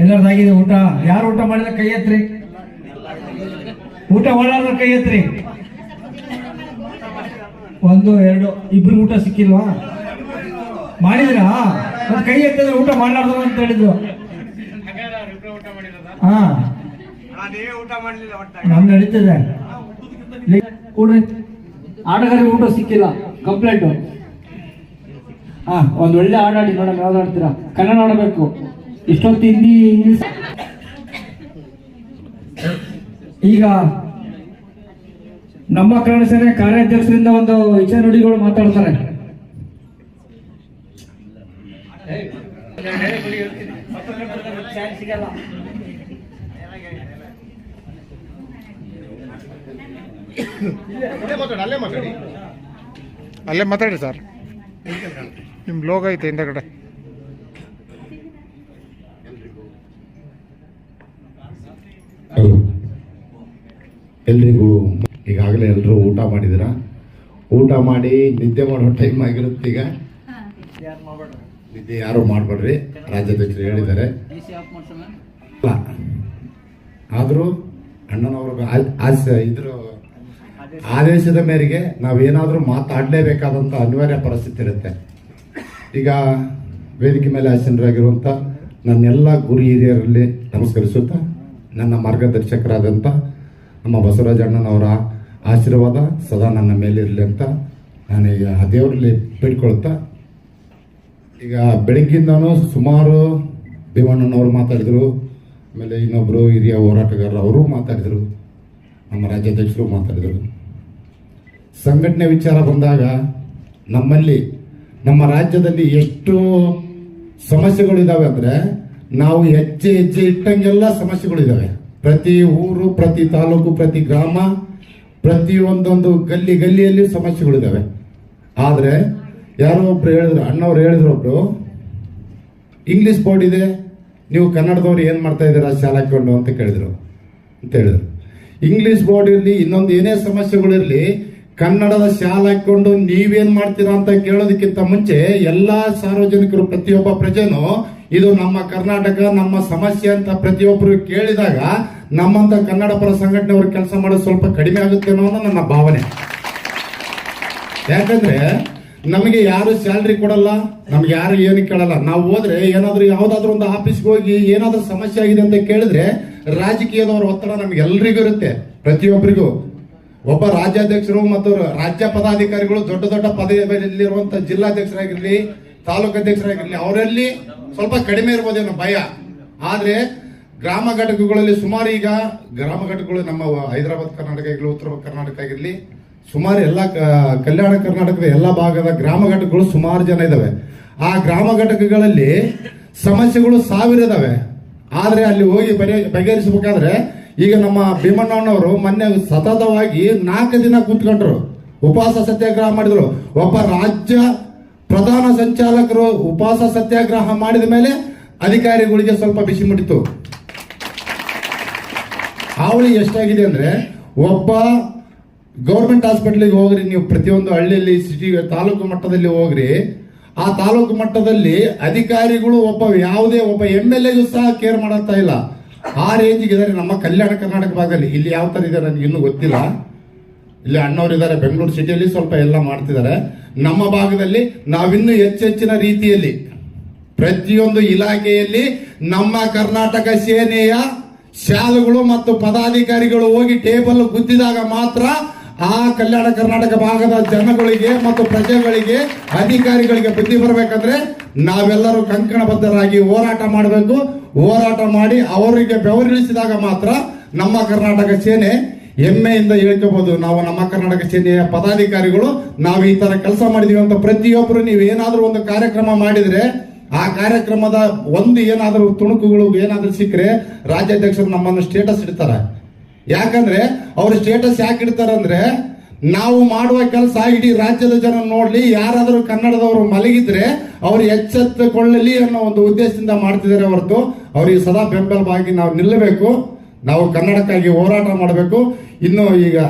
ಎಲ್ಲರದಾಗಿದೆ ಊಟ? ಯಾರು ಊಟ ಮಾಡಿದ ಕೈ ಎತ್ರಿ? ಊಟ ಮಾಡಾರ್ದ ಕೈ ಎತ್ರಿ? ಒಂದು ಎರಡು ಇಬ್ರು ಊಟ ಸಿಕ್ಕಿಲ್ವಾ? ಮಾಡಿದ್ರಾ? ಕೈ ಎತ್ತಿದ್ರೆ ಊಟ ಮಾಡ್ಲಾರ್ದು ಅಂತ ಹೇಳಿದ್ರು. ಹಾ. ನಮ್ ನಡೀತದೆ. ಆಟಗಾರಿಗೆ ಊಟ ಸಿಕ್ಕಿಲ್ಲ ಕಂಪ್ಲೇಂಟ್ ಹಾ. ಒಂದ್ ಒಳ್ಳೆ ಆಡಾಡಿ ಆಡಿ ಮೇಡಮ್ ಯಾವ್ದು ಆಡ್ತೀರಾ? ಕನ್ನಡ ಆಡಬೇಕು. ಇಷ್ಟೊತ್ತು ಹಿಂದಿ ಈಗ ನಮ್ಮ ಕನ್ನಡ ಸೇನೆ ಕಾರ್ಯಾಧ್ಯಕ್ಷರಿಂದ ಒಂದು ವಿಚಾರ ನುಡಿಗಳು ಮಾತಾಡ್ತಾರೆ. ಅಲ್ಲೇ ಮಾತಾಡಿ ಸರ್. ನಿಮ್ಮ ಲೋಗ ಐತೆ ಹಿಂದಗಡೆ. ಎಲ್ರಿಗೂ ಈಗಾಗಲೇ ಎಲ್ಲರೂ ಊಟ ಮಾಡಿದಿರ ಊಟ ಮಾಡಿ ನಿದ್ದೆ ಮಾಡೋ ಟೈಮ್ ಆಗಿರುತ್ತೆ ಈಗ. ನಿದ್ದೆ ಯಾರು ಮಾಡಬೇಡ್ರಿ. ರಾಜ್ಯಾಧ್ಯಕ್ಷರು ಹೇಳಿದ್ದಾರೆ. ಆದರೂ ಅಣ್ಣನವ್ರ ಆಸ ಇದ್ರ ಆದೇಶದ ಮೇರೆಗೆ ನಾವೇನಾದರೂ ಮಾತಾಡಲೇಬೇಕಾದಂಥ ಅನಿವಾರ್ಯ ಪರಿಸ್ಥಿತಿ ಇರುತ್ತೆ. ಈಗ ವೇದಿಕೆ ಮೇಲೆ ಆಸೀನರಾಗಿರುವಂಥ ನನ್ನೆಲ್ಲ ಗುರು ಹಿರಿಯರಲ್ಲಿ ನಮಸ್ಕರಿಸುತ್ತಾ ನನ್ನ ಮಾರ್ಗದರ್ಶಕರಾದಂಥ ನಮ್ಮ ಬಸವರಾಜಣ್ಣನವರ ಆಶೀರ್ವಾದ ಸದಾ ನನ್ನ ಮೇಲಿರಲಿ ಅಂತ ನಾನೀಗ ಆ ದೇವರಲ್ಲಿ ಬೇಡ್ಕೊಳ್ತಾ, ಈಗ ಬೆಳಗ್ಗಿಂದನೂ ಸುಮಾರು ಭೀಮಣ್ಣನವರು ಮಾತಾಡಿದರು, ಆಮೇಲೆ ಇನ್ನೊಬ್ಬರು ಹಿರಿಯ ಹೋರಾಟಗಾರರು ಅವರು ಮಾತಾಡಿದರು, ನಮ್ಮ ರಾಜ್ಯಾಧ್ಯಕ್ಷರು ಮಾತಾಡಿದರು. ಸಂಘಟನೆ ವಿಚಾರ ಬಂದಾಗ ನಮ್ಮಲ್ಲಿ, ನಮ್ಮ ರಾಜ್ಯದಲ್ಲಿ ಎಷ್ಟು ಸಮಸ್ಯೆಗಳಿದ್ದಾವೆ ಅಂದರೆ ನಾವು ಹೆಜ್ಜೆ ಹೆಜ್ಜೆ ಇಟ್ಟಂಗೆಲ್ಲ ಸಮಸ್ಯೆಗಳಿದ್ದಾವೆ ಪ್ರತಿ ಊರು, ಪ್ರತಿ ತಾಲೂಕು, ಪ್ರತಿ ಗ್ರಾಮ, ಪ್ರತಿ ಒಂದೊಂದು ಗಲ್ಲಿ ಗಲ್ಲಿಯಲ್ಲಿ ಸಮಸ್ಯೆಗಳಿದ್ದಾವೆ ಆದರೆ ಯಾರೋ ಒಬ್ರು ಹೇಳಿದ್ರು, ಅಣ್ಣವ್ರು ಹೇಳಿದ್ರು ಒಬ್ರು ಇಂಗ್ಲಿಷ್ ಬೋರ್ಡ್ ಇದೆ, ನೀವು ಕನ್ನಡದವ್ರು ಏನು ಮಾಡ್ತಾ ಇದ್ದೀರಾ ಶಾಲೆ ಹಾಕೊಂಡು ಅಂತ ಕೇಳಿದ್ರು, ಅಂತ ಹೇಳಿದ್ರು. ಇಂಗ್ಲಿಷ್ ಬೋರ್ಡ್ ಇರಲಿ, ಇನ್ನೊಂದು ಏನೇ ಸಮಸ್ಯೆಗಳಿರಲಿ ಕನ್ನಡದ ಶಾಲೆ ಹಾಕೊಂಡು ನೀವೇನ್ ಮಾಡ್ತೀರಾ ಅಂತ ಕೇಳೋದಕ್ಕಿಂತ ಮುಂಚೆ ಎಲ್ಲಾ ಸಾರ್ವಜನಿಕರು, ಪ್ರತಿಯೊಬ್ಬ ಪ್ರಜೆನೂ ಇದು ನಮ್ಮ ಕರ್ನಾಟಕ, ನಮ್ಮ ಸಮಸ್ಯೆ ಅಂತ ಪ್ರತಿಯೊಬ್ಬರು ಕೇಳಿದಾಗ ನಮ್ಮಂತ ಕನ್ನಡ ಪರ ಸಂಘಟನೆಯವರು ಕೆಲಸ ಮಾಡೋದು ಸ್ವಲ್ಪ ಕಡಿಮೆ ಆಗುತ್ತೆ ಅನ್ನೋ ನನ್ನ ಭಾವನೆ. ಯಾಕಂದ್ರೆ ನಮಗೆ ಯಾರು ಸ್ಯಾಲ್ರಿ ಕೊಡಲ್ಲ, ನಮ್ಗೆ ಯಾರು ಏನು ಕೇಳಲ್ಲ. ನಾವು ಹೋದ್ರೆ ಏನಾದ್ರೂ ಯಾವ್ದಾದ್ರು ಒಂದು ಆಫೀಸ್ಗೆ ಹೋಗಿ ಏನಾದ್ರೂ ಸಮಸ್ಯೆ ಆಗಿದೆ ಅಂತ ಕೇಳಿದ್ರೆ ರಾಜಕೀಯದವರ ಒತ್ತಡ ನಮ್ಗೆ ಎಲ್ರಿಗೂ ಇರುತ್ತೆ. ಪ್ರತಿಯೊಬ್ಬರಿಗೂ. ಒಬ್ಬ ರಾಜ್ಯಾಧ್ಯಕ್ಷರು ಮತ್ತು ರಾಜ್ಯ ಪದಾಧಿಕಾರಿಗಳು ದೊಡ್ಡ ದೊಡ್ಡ ಪದವಿಯಲ್ಲಿರುವಂತಹ ಜಿಲ್ಲಾಧ್ಯಕ್ಷರಾಗಿರ್ಲಿ, ತಾಲೂಕು ಅಧ್ಯಕ್ಷರಾಗಿರ್ಲಿ, ಅವರಲ್ಲಿ ಸ್ವಲ್ಪ ಕಡಿಮೆ ಇರ್ಬೋದೇನೋ ಭಯ. ಆದ್ರೆ ಗ್ರಾಮ ಘಟಕಗಳಲ್ಲಿ ಸುಮಾರು ಈಗ, ಗ್ರಾಮ ಘಟಕಗಳು ನಮ್ಮ ಹೈದರಾಬಾದ್ ಕರ್ನಾಟಕ ಆಗಿರ್ಲಿ, ಉತ್ತರ ಕರ್ನಾಟಕ ಆಗಿರಲಿ, ಸುಮಾರು ಎಲ್ಲ ಕಲ್ಯಾಣ ಕರ್ನಾಟಕದ ಎಲ್ಲ ಭಾಗದ ಗ್ರಾಮ ಘಟಕಗಳು ಸುಮಾರು ಜನ ಇದಾವೆ. ಆ ಗ್ರಾಮ ಘಟಕಗಳಲ್ಲಿ ಸಮಸ್ಯೆಗಳು ಸಾವಿರ ಇದಾವೆ. ಆದ್ರೆ ಅಲ್ಲಿ ಹೋಗಿ ಬಗೆ, ಬಗೆಹರಿಸಬೇಕಾದ್ರೆ ಈಗ ನಮ್ಮ ಭೀಮಣ್ಣನವರು ಮೊನ್ನೆ ಸತತವಾಗಿ ನಾಲ್ಕು ದಿನ ಕೂತ್ಕೊಂಡ್ರು. ಉಪವಾಸ ಸತ್ಯಾಗ್ರಹ ಮಾಡಿದ್ರು. ಒಬ್ಬ ರಾಜ್ಯ ಪ್ರಧಾನ ಸಂಚಾಲಕರು ಉಪವಾಸ ಸತ್ಯಾಗ್ರಹ ಮಾಡಿದ ಮೇಲೆ ಅಧಿಕಾರಿಗಳಿಗೆ ಸ್ವಲ್ಪ ಬಿಸಿ ಮುಟ್ಟಿತು ಅವಳಿ ಎಷ್ಟಾಗಿದೆ ಅಂದ್ರೆ, ಒಬ್ಬ ಗೌರ್ಮೆಂಟ್ ಹಾಸ್ಪಿಟ್ಲಿಗೆ ಹೋಗ್ರಿ, ನೀವು ಪ್ರತಿಯೊಂದು ಹಳ್ಳಿಯಲ್ಲಿ ಸಿಟಿ ತಾಲೂಕು ಮಟ್ಟದಲ್ಲಿ ಹೋಗ್ರಿ. ಆ ತಾಲೂಕು ಮಟ್ಟದಲ್ಲಿ ಅಧಿಕಾರಿಗಳು ಒಬ್ಬ ಯಾವುದೇ ಒಬ್ಬ ಎಂ ಎಲ್ ಸಹ ಕೇರ್ ಮಾಡುತ್ತಾ ಇಲ್ಲ. ಆ ರೇಂಜಿಗೆ ಇದ್ದಾರೆ ನಮ್ಮ ಕಲ್ಯಾಣ ಕರ್ನಾಟಕ ಭಾಗದಲ್ಲಿ. ಇಲ್ಲಿ ಯಾವ ತರ ಇದೆ ನನಗೆ ಇನ್ನೂ ಗೊತ್ತಿಲ್ಲ. ಇಲ್ಲಿ ಅಣ್ಣವ್ರು ಇದ್ದಾರೆ ಬೆಂಗಳೂರು ಸಿಟಿಯಲ್ಲಿ ಸ್ವಲ್ಪ ಎಲ್ಲ ಮಾಡ್ತಿದ್ದಾರೆ. ನಮ್ಮ ಭಾಗದಲ್ಲಿ ನಾವಿನ್ನೂ ಹೆಚ್ಚೆಚ್ಚಿನ ರೀತಿಯಲ್ಲಿ ಪ್ರತಿಯೊಂದು ಇಲಾಖೆಯಲ್ಲಿ ನಮ್ಮ ಕರ್ನಾಟಕ ಸೇನೆಯ ಶಾಲುಗಳು ಮತ್ತು ಪದಾಧಿಕಾರಿಗಳು ಹೋಗಿ ಟೇಬಲ್ ಗುದ್ದಿದಾಗ ಮಾತ್ರ ಆ ಕಲ್ಯಾಣ ಕರ್ನಾಟಕ ಭಾಗದ ಜನಗಳಿಗೆ ಮತ್ತು ಪ್ರಜೆಗಳಿಗೆ, ಅಧಿಕಾರಿಗಳಿಗೆ ಬುದ್ಧಿ ಬರಬೇಕಂದ್ರೆ ನಾವೆಲ್ಲರೂ ಕಂಕಣಬದ್ಧರಾಗಿ ಹೋರಾಟ ಮಾಡಬೇಕು. ಹೋರಾಟ ಮಾಡಿ ಅವರಿಗೆ ಬೆವರಿಳಿಸಿದಾಗ ಮಾತ್ರ ನಮ್ಮ ಕರ್ನಾಟಕ ಸೇನೆ ಹೆಮ್ಮೆಯಿಂದ ಹೇಳ್ಕೋಬಹುದು ನಾವು ನಮ್ಮ ಕರ್ನಾಟಕ ಸೇನೆಯ ಪದಾಧಿಕಾರಿಗಳು, ನಾವು ಈ ತರ ಕೆಲಸ ಮಾಡಿದೀವಿ ಅಂತ ಪ್ರತಿಯೊಬ್ಬರು ನೀವು ಏನಾದರೂ ಒಂದು ಕಾರ್ಯಕ್ರಮ ಮಾಡಿದ್ರೆ, ಆ ಕಾರ್ಯಕ್ರಮದ ಒಂದು ಏನಾದರೂ ತುಣುಕುಗಳು ಏನಾದರೂ ಸಿಕ್ಕರೆ ರಾಜ್ಯಾಧ್ಯಕ್ಷರು ನಮ್ಮನ್ನು ಸ್ಟೇಟಸ್ ಇಡ್ತಾರೆ. ಯಾಕಂದ್ರೆ ಅವ್ರ ಸ್ಟೇಟಸ್ ಯಾಕೆ ಇಡ್ತಾರಂದ್ರೆ ನಾವು ಮಾಡುವ ಕೆಲಸ ಇಡೀ ರಾಜ್ಯದ ಜನ ನೋಡ್ಲಿ, ಯಾರಾದರೂ ಕನ್ನಡದವರು ಮಲಗಿದ್ರೆ ಅವ್ರು ಎಚ್ಚೆತ್ತುಕೊಳ್ಳಲಿ ಅನ್ನೋ ಒಂದು ಉದ್ದೇಶದಿಂದ ಮಾಡ್ತಿದ್ದಾರೆ ಹೊರತು. ಅವರಿಗೆ ಸದಾ ಬೆಂಬಲವಾಗಿ ನಾವು ನಿಲ್ಲಬೇಕು. ನಾವು ಕನ್ನಡಕ್ಕಾಗಿ ಹೋರಾಟ ಮಾಡಬೇಕು. ಇನ್ನು ಈಗ